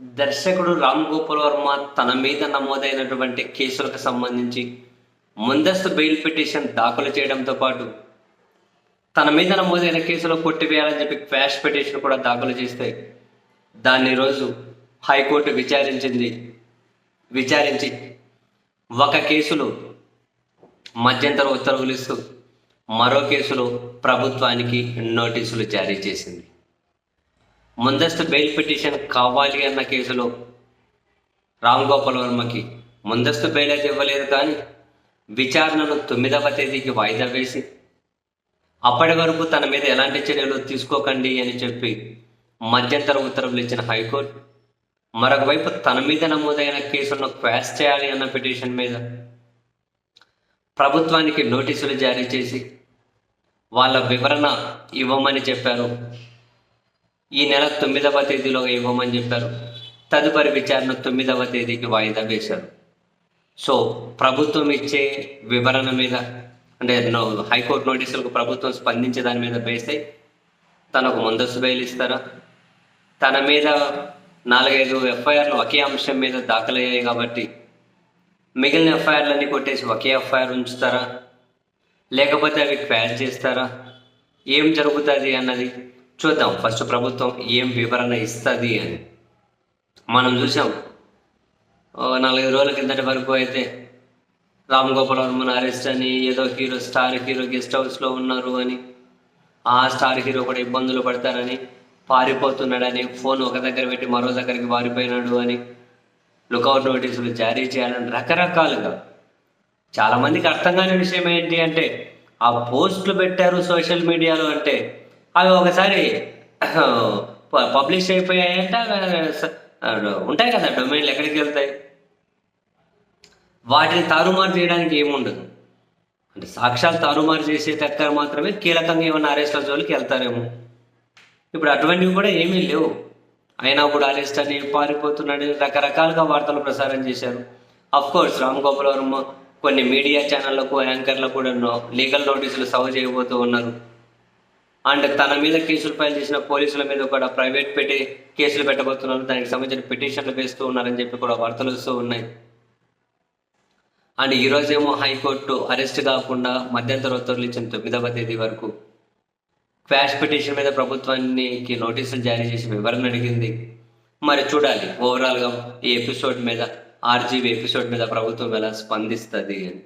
దర్శకుడు రామ్ గోపాల్ వర్మ తన మీద నమోదైనటువంటి కేసులకు సంబంధించి ముందస్తు బెయిల్ పిటిషన్ దాఖలు చేయడంతో పాటు తన మీద నమోదైన కేసులో కొట్టివేయాలని చెప్పి క్వాష్ పిటిషన్ కూడా దాఖలు చేస్తే దాన్ని రోజు హైకోర్టు విచారించింది. విచారించి ఒక కేసులో మధ్యంతర ఉత్తర్వులు ఇస్తూ మరో కేసులో ప్రభుత్వానికి నోటీసులు జారీ చేసింది. ముందస్తు బెయిల్ పిటిషన్ కావాలి అన్న కేసులో రామ్ గోపాల్ వర్మకి ముందస్తు బెయిల్ అయితే ఇవ్వలేదు కానీ విచారణను తొమ్మిదవ తేదీకి వాయిదా వేసి అప్పటి వరకు తన మీద ఎలాంటి చర్యలు తీసుకోకండి అని చెప్పి మధ్యంతర ఉత్తర్వులు ఇచ్చిన హైకోర్టు మరొక వైపు తన మీద నమోదైన కేసులను క్వాష్ చేయాలి అన్న పిటిషన్ మీద ప్రభుత్వానికి నోటీసులు జారీ చేసి వాళ్ళ వివరణ ఇవ్వమని చెప్పారు ఈ నెల తొమ్మిదవ తేదీలో ఇవ్వమని చెప్పారు. తదుపరి విచారణ తొమ్మిదవ తేదీకి వాయిదా వేశారు. సో ప్రభుత్వం ఇచ్చే వివరణ మీద అంటే హైకోర్టు నోటీసులకు ప్రభుత్వం స్పందించే దాని మీద వేస్తే తనకు ముందస్తు బెయిల్ ఇస్తారా? తన మీద నాలుగైదు ఎఫ్ఐఆర్లు ఒకే అంశం మీద దాఖలయ్యాయి కాబట్టి మిగిలిన ఎఫ్ఐఆర్లన్నీ కొట్టేసి ఒకే ఎఫ్ఐఆర్ ఉంచుతారా? లేకపోతే అవి క్వాష్ చేస్తారా? ఏం జరుగుతుంది అన్నది చూద్దాం. ఫస్ట్ ప్రభుత్వం ఏం వివరణ ఇస్తుంది అని. మనం చూసాం. ఓ నాలుగైదు రోజుల కిందటి వరకు అయితే రామ్ గోపాల్ వర్మన్ అరెస్ట్ అని ఏదో హీరో స్టార్ హీరో గెస్ట్ హౌస్లో ఉన్నారు అని ఆ స్టార్ హీరో కూడా ఇబ్బందులు పడతారని పారిపోతున్నాడని ఫోన్ ఒక దగ్గర పెట్టి మరో దగ్గరికి పారిపోయినాడు అని లుకౌట్ నోటీసులు జారీ చేయాలని రకరకాలుగా. చాలామందికి అర్థం కాని విషయం ఏంటి అంటే ఆ పోస్టులు పెట్టారు సోషల్ మీడియాలో అంటే అవి ఒకసారి పబ్లిష్ అయిపోయాయంటే ఉంటాయి కదా డొమైన్లు ఎక్కడికి వెళ్తాయి? వాటిని తారుమారు చేయడానికి ఏముండదు. అంటే సాక్ష్యాలు తారుమారు చేసే దగ్గర మాత్రమే కీలకంగా ఏమైనా అరెస్ట్ల జోలికి వెళ్తారేమో. ఇప్పుడు అటువంటివి కూడా ఏమీ లేవు. అయినా కూడా అరెస్ట్ అని పారిపోతున్నాడు రకరకాలుగా వార్తలు ప్రసారం చేశారు. అఫ్ కోర్స్ రామ్ గోపాల్ వర్మ కొన్ని మీడియా ఛానళ్ళకు యాంకర్లకు కూడా లీగల్ నోటీసులు సర్వ్ చేయబోతూ ఉన్నారు. అండ్ తన మీద కేసులు ఫైల్ చేసిన పోలీసుల మీద కూడా ప్రైవేట్ పెట్టి కేసులు పెట్టబోతున్నారు. దానికి సంబంధించిన పిటిషన్లు వేస్తూ ఉన్నారని చెప్పి కూడా వార్తలు వస్తూ ఉన్నాయి. అండ్ ఈరోజేమో హైకోర్టు అరెస్ట్ కాకుండా మధ్యంతర ఉత్తర్వులు ఇచ్చిన తొమ్మిదవ తేదీ వరకు క్వాష్ పిటిషన్ మీద ప్రభుత్వానికి నోటీసులు జారీ చేసి వివరణ అడిగింది. మరి చూడాలి ఓవరాల్గా ఈ ఎపిసోడ్ మీద ఆర్జీవి ఎపిసోడ్ మీద ప్రభుత్వం ఎలా స్పందిస్తుంది అని.